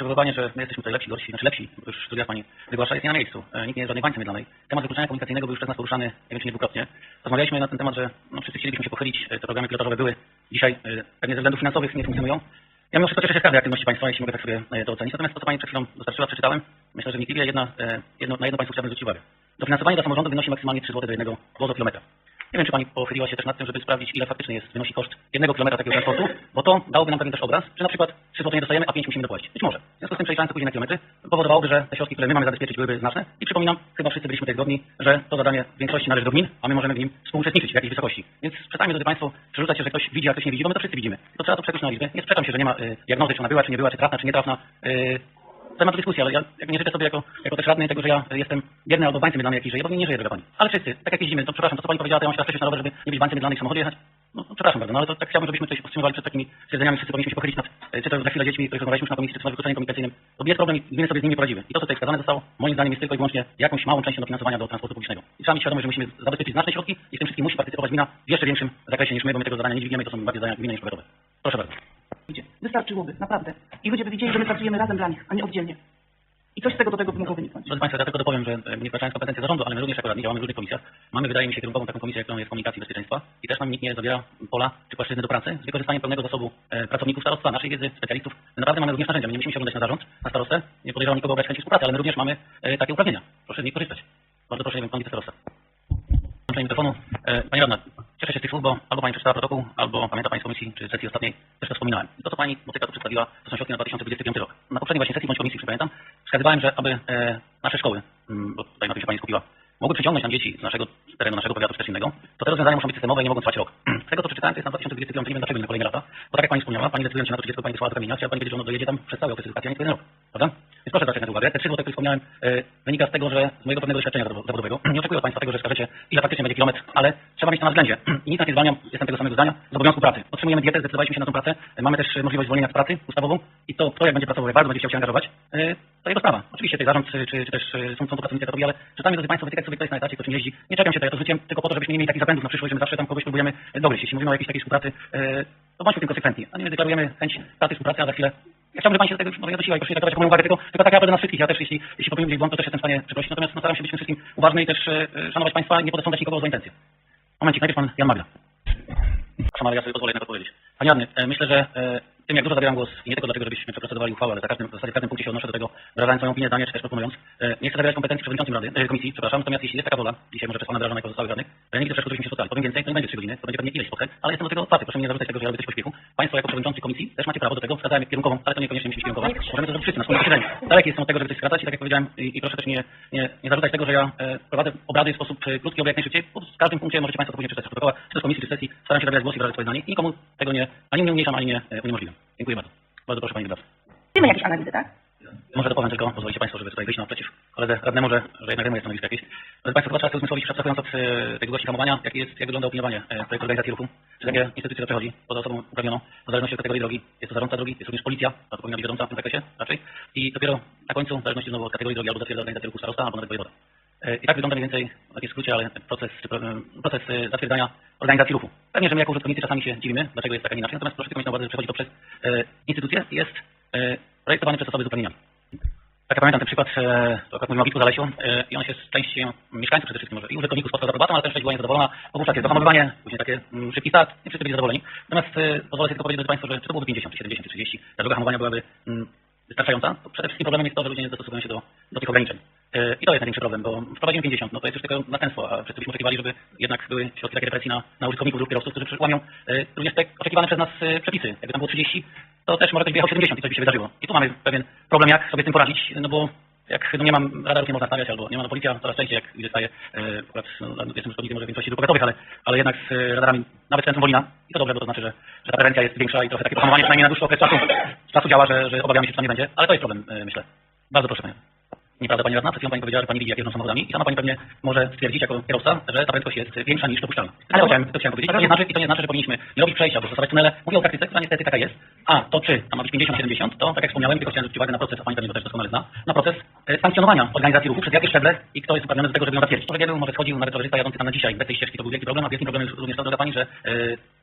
przywoływanie, że my jesteśmy tutaj lepsi, gorsi, znaczy lepsi, bo już studia pani wygłasza, jest nie na miejscu. E, Nikt nie jest żadnej bańce mydlanej. Temat wykluczenia komunikacyjnego był już przez nas poruszany, nie wiem czy nie dwukrotnie. Rozmawialiśmy na ten temat, że no, wszyscy chcielibyśmy się pochylić, e, te programy pilotażowe były dzisiaj e, pewnie ze względów finansowych nie funkcjonują. Ja mimo wszystko cieszę się z każdej aktywności Państwa, jeśli mogę tak sobie to ocenić. Natomiast to, co Pani przed chwilą dostarczyła, przeczytałem, myślę, że wnikliwie jedna, jedno, na jedno Państwu chciałbym zwrócić uwagę. Dofinansowanie dla samorządu wynosi maksymalnie 3 zł do jednego wozokilometra. Nie wiem, czy Pani pochyliła się też nad tym, żeby sprawdzić, ile faktycznie jest, wynosi koszt jednego kilometra takiego transportu, bo to dałoby nam pewien też obraz, że na przykład 3 zł nie dostajemy, a 5 musimy dopłacić. Być może. W związku z tym przeliczając to później na kilometry, powodowałoby, że te środki, które my mamy zabezpieczyć, byłyby znaczne. I przypominam, chyba wszyscy byliśmy tutaj zgodni, że to zadanie w większości należy do gmin, a my możemy w nim współuczestniczyć w jakiejś wysokości. Więc przestańmy, drodzy Państwo, przerzucać się, że ktoś widzi, a ktoś nie widzi, bo my to wszyscy widzimy. To trzeba to przekuć na liczbę. Nie sprzeczam się, że nie ma y, diagnozy, czy ona była, czy nie była, czy trafna, czy nietrafna. Y, temat dyskusji, ale ja nie życzę sobie jako, jako też radny tego, że ja jestem biedny albo w bańce mydlanej jakiejś żyję, bo nie żyję, droga pani. Ale wszyscy, tak jak jeździmy, to przepraszam, to co pani powiedziała, to ja mam się przejść na rower, żeby nie być w bańce mydlanej w samochodzie jechać. No, no przepraszam bardzo, no ale to tak chciałbym, żebyśmy się powstrzymywali przed takimi stwierdzeniami, wszyscy powinniśmy się pochylić nad, e, czy to za chwilę dziećmi, których rozmawialiśmy już na komisji, czy to wykluczeniem komunikacyjnym. To jest problem i gminy sobie z nimi poradzimy. I to, co tutaj wskazane zostało, moim zdaniem jest tylko i wyłącznie jakąś małą częścią dofinansowania do transportu publicznego. I trzeba mieć świadomość, że musimy zabezpieczyć znaczne środki i w tym wszystkim musi partycypować gmina w jeszcze większym zakresie niż my, bo my tego zadania nie dźwigniemy, to są bardziej zadania gminy niż powiatowe. Proszę bardzo. Wystarczyłoby, naprawdę. I ludzie by widzieli, że my pracujemy razem dla nich, a nie oddzielnie. I coś z tego do tego by mogło wyniknąć. Drodzy Państwo, ja tylko dopowiem, że e, nie wkraczając kompetencje zarządu, ale my również jako radni działamy w różnych komisjach. Mamy, wydaje mi się, kierunkową taką komisję, którą jest komunikacji i bezpieczeństwa i też nam nikt nie zabiera pola czy płaszczyzny do pracy z wykorzystaniem pełnego zasobu e, pracowników starostwa, naszej wiedzy, specjalistów. My naprawdę mamy również narzędzia, my nie musimy się oglądać na zarząd, na starostę, nie podejrzewam nikogo o brać chęci współpracy, ale my również mamy e, takie uprawnienia. Proszę z nich korzystać. Bardzo proszę, pan wicestarosta. Włączenie mikrofonu. Pani Radna, cieszę się z tych słów, bo albo Pani przeczytała protokół, albo pamięta Pani z komisji, czy sesji ostatniej, też to wspominałem. I to, co Pani Motyka tu przedstawiła, to są środki na 2025 rok. Na poprzedniej właśnie sesji bądź komisji, pamiętam, wskazywałem, że aby e, nasze szkoły, mm, bo tutaj na tym się Pani skupiła, mogły przyciągnąć nam dzieci z naszego z terenu naszego powiatu czy też innego, to te rozwiązania muszą być systemowe i nie mogą trwać rok. Z tego, co przeczytałem, to jest na 2025, nie wiem dlaczego nie na kolejne lata, bo tak jak Pani wspomniała, Pani decydując się na to, czy dziecko Pani wysłała do kamienia, chciała Pani wiedzieć, że ono dojedzie tam przez cały okres edukacji, a nie jeden rok. Prawda? Proszę zwracać na to uwagę. Te trzy złote, które wspomniałem, e, wynika z tego, że z mojego pewnego doświadczenia zawodo- zawodowego, nie oczekuję od Państwa tego, że wskażecie, ile faktycznie będzie kilometr, ale trzeba mieć to na względzie. I nic nas nie zwalniam, jestem tego samego zdania, z obowiązku pracy. Otrzymujemy dietę, zdecydowaliśmy się na tę pracę, e, mamy też możliwość zwolnienia z pracy ustawową i to, kto jak będzie pracował, bardzo będzie chciał się angażować, e, to jego sprawa. Oczywiście tutaj zarząd, czy, czy, czy też są, są to pracownicy gotowi, ale czasami, drodzy Państwo, wytykać sobie, kto jest na etacie, kto czym jeździ. Nie czepiam się tego, to życiem tylko po to, żebyśmy nie mieli takich zapędów na przyszłość, że zawsze tam kogoś próbujemy dogryźć. Jeśli mówimy o jakiejś takiej współpracy, to bądźmy tym konsekwentni, a nie my deklarujemy chęć pracy, współpracy, a za chwilę ja chciałbym, żeby Pani się do tego może nie dosiła i proszę nie traktować jako moją uwagę, tylko, tylko taka apel do nas wszystkich. Ja też, jeśli, jeśli popełniłem gdzieś błąd, to też jestem w stanie przeprosić. Natomiast no, staram się być wszystkim uważny i też e, e, szanować Państwa nie podesądzać nikogo złe intencje. Momencik, najpierw Pan Jan Magda. Ale ja sobie pozwolę jednak odpowiedzieć. Panie Radny, e, myślę, że e, tym, jak dużo zabieram głos, i nie tylko dlatego, żebyśmy przeprocedowali uchwałę, ale za każdym, w zasadzie w każdym punkcie się odnoszę do tego, wyrażając swoją opinię, zdanie, czy też proponując. E, Nie chcę zabierać kompetencji przewodniczącym Rady, e, komisji, przepraszam, natomiast jeśli jest taka wola, dzisiaj może przez Pana wyrażona jako pozostałych radnych, to ja nigdy też żebyśmy się spotkali. Powiem więcej, to nie będzie 3 godziny, to będzie pewnie ileś spotkań, ale jestem do tego otwarty, proszę mnie nie zarzucać tego, że ja robię coś pośpiechu. Państwo jako przewodniczący komisji też macie prawo do tego, wskazałem kierunkową, ale to niekoniecznie musi być kierunkowa. Możemy to zrobić wszyscy na swoim posiedzeniu. Daleki jestem od tego, żeby coś skracać i tak jak powiedziałem, i, i proszę też nie, nie, nie zarzucać tego, że ja e, prowadzę obrady w sposób e, krótki, jak najszybciej, bo w każdym punkcie możecie Państwo później przeczytać w protokołach, czy komisji, czy sesji, staram się zabierać głos i wyrażać swoje zdanie i nikomu tego nie, ani nie umniejszam, ani nie e, uniemożliwiam. Dziękuję bardzo. Bardzo proszę Pani Wybawcy. Wiemy jakieś analizy, tak? Może dopowiem tylko, pozwolicie Państwo, żeby tutaj wyjść naprzeciw koledze radnemu, że, że jednak zajmuję stanowisko jakieś. Drodzy Państwo, trzeba sobie uzmysłowić, abstrahując od e, tej długości hamowania, jak, jest, jak wygląda opiniowanie e, projektu organizacji ruchu, czy takie instytucje to przechodzi poza osobą uprawnioną, w zależności od kategorii drogi. Jest to zarządca drogi, jest również policja, a to powinna być wiodąca w tym zakresie raczej. I dopiero na końcu, w zależności znowu od kategorii drogi, albo zatwierdza organizacja ruchu starosta, albo nawet wojewoda. E, I tak wygląda mniej więcej, w takim skrócie, ale proces, proces e, zatwierdzania organizacji ruchu. Pewnie, że my jako użytkownicy czasami się dziwimy, dlaczego jest tak, a nie inaczej, natomiast proszę tylko mieć na uwadze, że przechodzi to przez e, instytucje i jest projektowany przez osoby z uprawnieniami. Tak jak pamiętam ten przykład, to akurat mówimy o Witku Zalesiu i on się z części mieszkańców przede wszystkim może i użytkowników spotkał z aprobatą, ale też część była niezadowolona, wówczas jest zahamowywanie, później takie mm, szybki start, nie wszyscy byli zadowoleni. Natomiast pozwolę sobie tylko powiedzieć, drodzy Państwo, że czy to byłoby 50, czy 70, czy 30, ta droga hamowania byłaby mm, wystarczająca, przede wszystkim problemem jest to, że ludzie nie dostosowują się do, do tych ograniczeń. E, I to jest największy problem, bo wprowadzimy 50, no to jest już tylko następstwo, a wszyscy byśmy oczekiwali, żeby jednak były środki takie represji na, na użytkowników dróg kierowców, którzy łamią e, również te oczekiwane przez nas e, przepisy. Jakby tam było 30, to też może ktoś wyjechał 70 i coś by się wydarzyło. I tu mamy pewien problem, jak sobie z tym poradzić, no bo jak nie mam radarów nie można stawiać, albo nie ma no policja coraz częściej, jak gdzie staje, e, akurat no, jestem szkolnikiem może większości dróg powiatowych, ale, ale jednak z e, radarami nawet centrum Wolina. I to dobrze, bo to znaczy, że, że ta prewencja jest większa i trochę takie pohamowanie przynajmniej na dłuższy okres czasu, czasu działa, że, że obawiamy się, że to nie będzie, ale to jest problem, e, myślę. Bardzo proszę Panie. Nieprawda, pani radna, przed chwilą pani powiedziała, że pani widzi, jak jeżdżą samochodami i sama pani pewnie może stwierdzić jako kierowca, że ta prędkość jest większa niż dopuszczalna. Ale Ale- to chciałem, to chciałem powiedzieć. To nie znaczy, I to nie znaczy, że powinniśmy nie robić przejścia, albo stosować tunele. Mówię o praktyce, która niestety taka jest. A to czy tam ma być 50-70, to tak jak wspomniałem, tylko chciałem zwrócić uwagę na proces, a pani pewnie to też doskonale zna, na proces e, sankcjonowania organizacji ruchu przez jakie szczeble i kto jest uprawniony do tego, żeby ją zatwierdzić. To, że wielu może schodził nawet rowerzysta jadący tam na dzisiaj bez tej ścieżki, to był wielki problem, a wielkim problemem jest również to, droga pani, że e,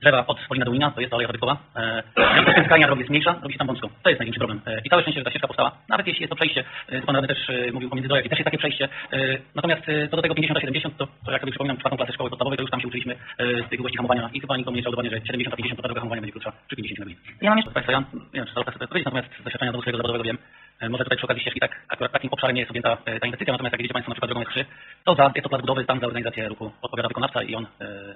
drzewa od Polina do Unina, to jest aleja zabytkowa, e, z tym skrajnia drogi jest mniejsza, robi się tam wąsko. To jest największy problem. E, I całe szczęście, że ta ścieżka powstała, nawet jeśli jest to przejście, e, radny też e, mówił pomiędzy dojach i też jest takie przejście. E, natomiast e, co do tego 50-70, to, to jak sobie przypominam czwartą klasę szkoły podstawowej, to już tam się uczyliśmy z tej długości hamowania i chyba nikt nie udowodnić, że 70 a 50 to ta droga hamowania będzie krótsza przy 50 na godzinę. Ja mam jeszcze... Państwa, ja nie wiem, czy to powiedzieć, natomiast z doświadczenia do swojego zawodowego wiem, może tutaj przy okazji ścieżki tak, akurat takim obszarem nie jest objęta e, ta inwestycja, natomiast jak widzicie Państwo na przykład drogą S3, to za, jest to plac budowy, tam za organizację ruchu odpowiada wykonawca i on e,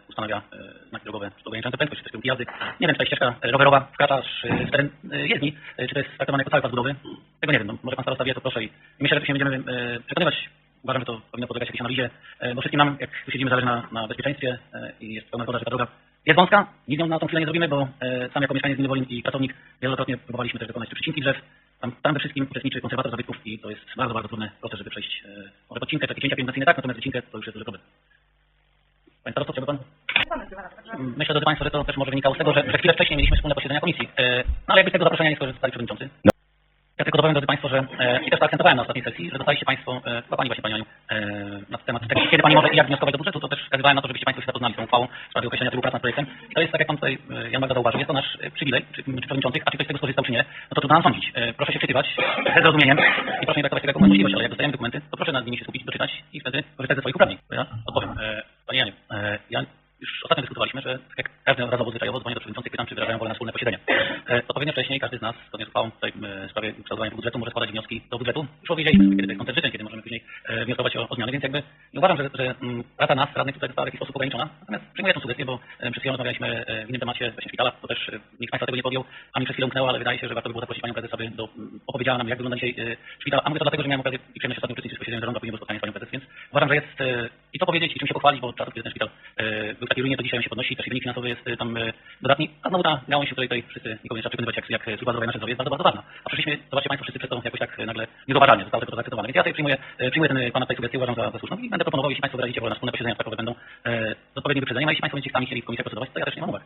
ustanawia e, znaki drogowe ograniczające prędkość, czy też kierunki jazdy. Nie wiem, czy ta ścieżka e, rowerowa wkracza e, w teren e, jezdni, e, czy to jest traktowane jako cały plac budowy. Tego nie wiem, no, może Pan starosta wie, to proszę i, myślę, że się będziemy e, przekonywać. Uważam, że to powinno podlegać jakiejś analizie, e, bo wszystkim nam, jak tu siedzimy, zależy na, na bezpieczeństwie e, i jest pełna zgoda, że ta droga jest wąska, nic nią na tą chwilę nie zrobimy, bo e, sam jako mieszkaniec Gminy Wolin i pracownik wielokrotnie próbowaliśmy też wykonać te przecinki drzew. Tam, tam we wszystkim uczestniczy konserwator zabytków i to jest bardzo, bardzo trudny proces, żeby przejść e, może podcinkę, czy jakieś cięcia pielęgnacyjne tak, natomiast wycinkę to już jest duży problem. Panie starosto, chciałby Pan? Myślę, drodzy Państwo, że to też może wynikało z tego, że, że chwilę wcześniej mieliśmy wspólne posiedzenia komisji. E, no ale jakby z tego zaproszenia nie skorzystali przewodniczący. Ja tylko dopowiem, drodzy Państwo, że e, i też to akcentowałem na ostatniej sesji, że dostaliście Państwo, e, chyba Pani właśnie Pani Aniu, e, na temat tego, kiedy Pani może i jak wnioskować do budżetu, to też wskazywałem na to, żebyście Państwo się zapoznali z tą uchwałą w sprawie określenia trybu prac nad projektem. I to jest, tak jak Pan tutaj Jan Magda zauważył, jest to nasz przywilej, czy, czy przewodniczących, a czy ktoś z tego skorzystał, czy nie, no to trudno nam sądzić. Proszę się wczytywać ze zrozumieniem i proszę nie traktować tego jako możliwość, ale jak dostajemy dokumenty, to proszę nad nimi się skupić, doczytać i wtedy korzystać ze swoich uprawnień. Ja odpowiem. Panie Janie, e, ja już ostatnio dyskutowaliśmy, że tak jak każdy razowo zwyczajowo dzwonię do przewodniczących, pytam, czy wyrażają wolę na wspólne posiedzenie. E, Odpowiednio wcześniej każdy z nas, zgodnie z uchwałą e, w sprawie kształtowania budżetu, może składać wnioski do budżetu. Już powiedzieliśmy kiedy to jest koncert życzeń, kiedy możemy później e, wnioskować o, o zmiany, więc jakby nie uważam, że, że mm, praca nas, radnych tutaj została w jakiś sposób ograniczona. Natomiast przyjmuję tę sugestię, bo przed chwilą rozmawialiśmy w innym temacie właśnie szpitala, to też nikt z Państwa tego nie podjął, a mi przez chwilę umknęło, ale wydaje się, że warto by było zaprosić Panią Prezes, aby do, mm, opowiedziała nam, jak wygląda dzisiaj szpital. A mówię to dlatego, że miałem okazję i przyjemność ostatnio uczestniczyć w posiedzeniu zarządu, a później było spotkanie z Panią Prezes, więc uważam, że jest i to powiedzieć, i czym się pochwalić, bo czasu, kiedy ten szpital e, był w takiej ruinie, to dzisiaj on się podnosi, też i wynik finansowy jest e, tam e, dodatni, a znowu ta gałąź, której tutaj wszyscy nikogo nie trzeba przekonywać, jak, jak służba zdrowia nasze zdrowie jest bardzo, bardzo ważna. A przyszliśmy, zobaczcie Państwo, wszyscy przez to jakoś tak nagle niezauważalnie zostało to zaakceptowane. Więc ja sobie przyjmuję, przyjmuję ten Pana tutaj sugestię, uważam za, za słuszną i będę proponował, jeśli Państwo wyrazicie wolę na wspólne posiedzenia takowe będą e, z odpowiednim wyprzedzeniem, a jeśli Państwo będziecie sami chcieli w komisji procedować, to ja też nie mam uwag.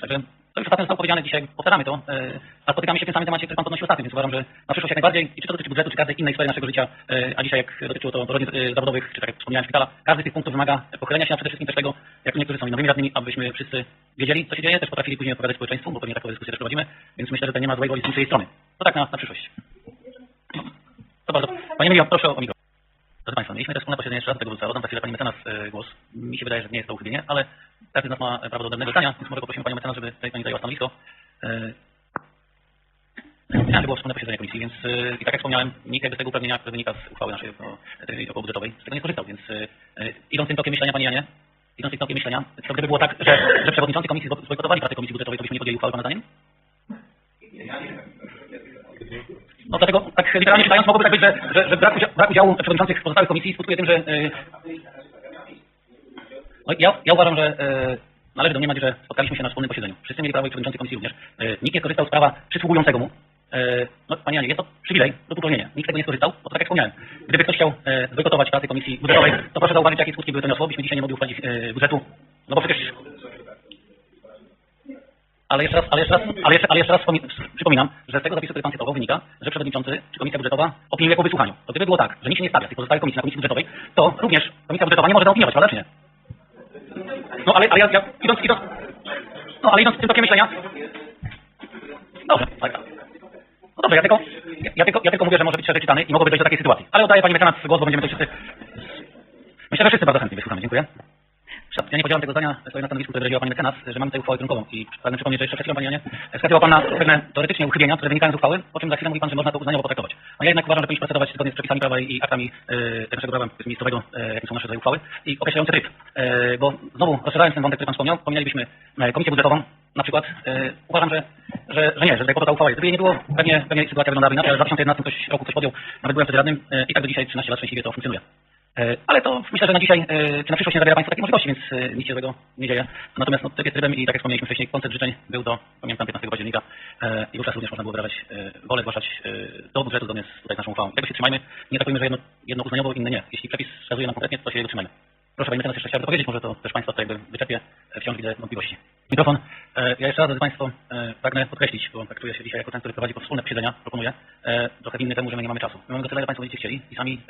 Także to już ostatnio zostało powiedziane, dzisiaj powtarzamy to, a spotykamy się w tym samym temacie, który Pan podnosił ostatnio, więc uważam, że na przyszłość jak najbardziej, i czy to dotyczy budżetu, czy każdej innej sfery naszego życia, a dzisiaj jak dotyczyło to rodzin zawodowych, czy tak jak wspomniałem szpitala, każdy z tych punktów wymaga pochylenia się, a przede wszystkim też tego, jak niektórzy są nowymi radnymi, abyśmy wszyscy wiedzieli, co się dzieje, też potrafili później odpowiadać społeczeństwu, bo pewnie taką dyskusję też prowadzimy, więc myślę, że tutaj nie ma złej woli z niczyjej strony. To tak na, na przyszłość. To bardzo. Panie Emilio, proszę o mikro. Drodzy Państwo, mieliśmy też wspólne posiedzenie jeszcze raz, tego wrócę. Oddam za chwilę Pani Mecenas e, głos. Mi się wydaje, że nie jest to uchybienie, ale każdy z nas ma prawo do odrębnego zdania, więc może poprosimy Panią Mecenas, żeby tutaj Pani zajęła stanowisko. E, Ja było wspólne posiedzenie komisji, więc e, i tak jak wspomniałem, nikt jakby z tego uprawnienia, które wynika z uchwały naszej o, tej około budżetowej, z tego nie skorzystał, więc e, e, idąc tym tokiem myślenia, Panie Janie, idąc tym tokiem myślenia, to gdyby było tak, że, że przewodniczący komisji zbo- zbojkotowali pracę komisji budżetowej, to byśmy nie podjęli uchwały Pana zdaniem? No dlatego tak literalnie czytając mogłoby tak być, że, że, że brak, udzia- brak udziału przewodniczących pozostałych komisji skutkuje tym, że... No, ja, ja uważam, że yy, należy domniemać, że spotkaliśmy się na wspólnym posiedzeniu. Wszyscy mieli prawo i przewodniczący komisji również. Nikt nie skorzystał z prawa przysługującego mu. Yy, no, panie Janie, jest to przywilej, to upoważnienie. Nikt z tego nie skorzystał, bo to tak jak wspomniałem. Gdyby ktoś chciał yy, zbojkotować komisji budżetowej, to proszę zauważyć, jakie skutki by to niosło, byśmy dzisiaj nie mogli uchwalić yy, budżetu. No bo przecież ale jeszcze raz, ale jeszcze raz, ale jeszcze, ale jeszcze raz przypominam, że z tego zapisu, który Pan cytował, wynika, że przewodniczący czy komisja budżetowa opiniuje po wysłuchaniu. To gdyby było tak, że nikt się nie stawia z tych pozostałych komisji na komisji budżetowej, to również komisja budżetowa nie może zaopiniować, prawda czy nie? No ale, ale ja, ja idąc, idąc, no ale idąc tym tokiem myślenia, dobrze, tak. No dobrze, ja tylko, ja, tylko, ja tylko mówię, że może być szerzej czytany i mogłoby dojść do takiej sytuacji. Ale oddaję Pani mecenas głos, bo będziemy to wszyscy, myślę, że wszyscy bardzo chętnie wysłuchamy. Dziękuję. Ja nie podzielam tego zdania, stoję na stanowisku, które wyraziła Pani mecenas, że mamy tutaj uchwałę kierunkową i pragnę przypomnieć, że jeszcze przed chwilą Pani Janie Pan na pewne teoretycznie uchybienia, które wynikają z uchwały, po czym za chwilę mówi Pan, że można to uznaniowo potraktować. No ja jednak uważam, że powinniśmy procedować zgodnie z przepisami prawa i aktami e, naszego prawa miejscowego, e, jakim są nasze tutaj uchwały i określające tryb. E, bo znowu, rozszerzając ten wątek, który Pan wspomniał, pominęlibyśmy e, komisję budżetową, na przykład e, uważam, że, że, że nie, że tutaj po to ta uchwała jest. Gdyby jej nie było, pewnie, pewnie sytuacja wyglądałaby inaczej, ale w 2011 ktoś, roku ktoś podjął, nawet byłem wtedy radnym e, i tak do dzisiaj 13 lat szczęśliwie to funkcjonuje. E, Ale to myślę, że na dzisiaj e, czy na przyszłość nie zawiera Państwo takiej możliwości, więc e, nic się złego nie dzieje. Natomiast no, tryb jest trybem i tak jak wspomnieliśmy wcześniej, koncert życzeń był do, pamiętam, 15 października e, i wówczas również można było wyrażać e, wolę, zgłaszać e, do budżetu zgodnie z tutaj naszą uchwałą. Tego się trzymajmy. Nie traktujmy, że jedno, jedno uznaniowo, inne nie. Jeśli przepis wskazuje nam konkretnie, to się jego trzymajmy. Proszę Pani jeszcze chciałbym powiedzieć, może to też Państwa tutaj jakby wyczerpie, e, wciąż widzę wątpliwości. Mikrofon. E, Ja jeszcze raz, drodzy Państwo, e, pragnę podkreślić, bo traktuję się dzisiaj jako ten, który prowadzi wspólne posiedzenia, proponuję, trochę winny temu, że my nie mamy czasu. My mamy go tyle, ile Państwo będziecie chcieli i sami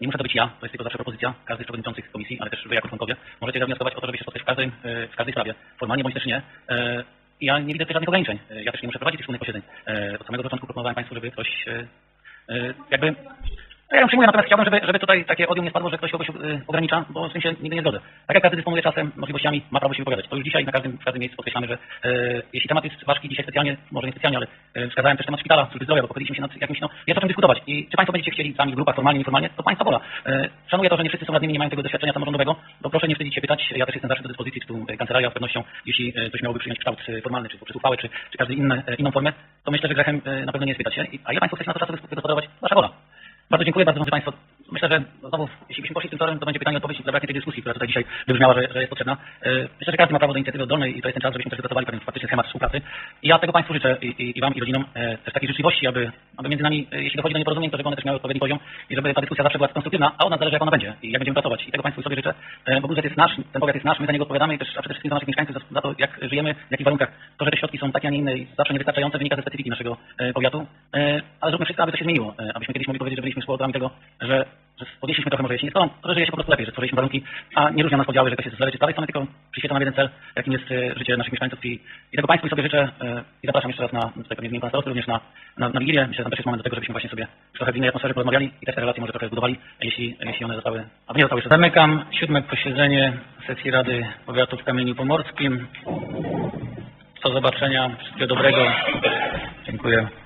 nie muszę to być ja, to jest tylko zawsze propozycja każdych przewodniczących komisji, ale też Wy jako członkowie możecie zawnioskować o to, żeby się spotkać w, każdym, w każdej sprawie, formalnie bądź też nie. Ja nie widzę tutaj żadnych ograniczeń. Ja też nie muszę prowadzić tych wspólnych posiedzeń. Od samego początku proponowałem Państwu, żeby ktoś jakby ja ją przyjmuję, natomiast chciałbym, żeby, żeby tutaj takie odium nie spadło, że ktoś kogoś y, ogranicza, bo z tym się nigdy nie zgodzę. Tak jak każdy dysponuje czasem, możliwościami, ma prawo się wypowiadać. To już dzisiaj na każdym, w każdym miejscu podkreślamy, że e, jeśli temat jest ważki dzisiaj specjalnie, może nie specjalnie, ale e, wskazałem też temat szpitala, służby zdrowia, bo pochyliliśmy się nad jakimś, no, jest o czym dyskutować. I czy Państwo będziecie chcieli sami w grupach formalnie, nieformalnie, to Państwa wola. E, szanuję to, że nie wszyscy są radnymi, nie mają tego doświadczenia samorządowego, to proszę nie wstydzić się pytać, ja też jestem zawsze do dyspozycji, czy tu kancelaria z pewnością, jeśli ktoś miałby przyjąć kształt formalny, czy poprzez uchwałę, czy, czy każdy inny, inną formę, to myślę, że grechem na pewno nie jest pytać się. A ile Państwo chcecie na to czasu? Wasza wola. Bardzo dziękuję, bardzo Państwo. Myślę, że no znowu, jeśli byśmy poszli tym torem, to będzie pytanie odpowiedź zabraknie tej dyskusji, która tutaj dzisiaj wybrzmiała, że, że jest potrzebna. E, Myślę, że każdy ma prawo do inicjatywy oddolnej i to jest ten czas, żebyśmy też wygotowali pewien faktyczny schemat współpracy. I ja tego Państwu życzę i, i, Wam i rodzinom e, też takiej życzliwości, aby, aby między nami, e, jeśli dochodzi do nieporozumień, to żeby one też miały odpowiedni poziom i żeby ta dyskusja zawsze była konstruktywna, a od nas zależy, jak ona będzie i jak będziemy pracować. I tego Państwu sobie życzę, bo budżet jest nasz, ten powiat jest nasz, my za niego odpowiadamy też, a przede wszystkim za naszych mieszkańców, za, to, jak żyjemy, w jakich warunkach. To, że te środki są takie, a nie inne i zawsze niewystarczające, wynika ze specyfiki naszego powiatu, ale zróbmy wszystko, aby to się zmieniło, abyśmy kiedyś mogli powiedzieć, że byliśmy tego, że, podnieśliśmy trochę może jeśli nie stronę, to że żyje się po prostu lepiej, że stworzyliśmy warunki, a nie różnią nas podziały, że ktoś jest z lewej czy z prawej strony, tylko przyświeca nam jeden cel, jakim jest e, życie naszych mieszkańców i, i tego Państwu sobie życzę e, i zapraszam jeszcze raz na, tutaj pewnie Pana Starosty, również na, na, na Wigilię. Myślę, że tam też jest moment do tego, żebyśmy właśnie sobie trochę w innej atmosferze porozmawiali i też te relacje może trochę zbudowali, jeśli, jeśli one zostały, a nie zostały jeszcze Zamykam siódme posiedzenie sesji Rady Powiatu w Kamieniu Pomorskim. Do zobaczenia. Wszystkiego dobrego. Dziękuję.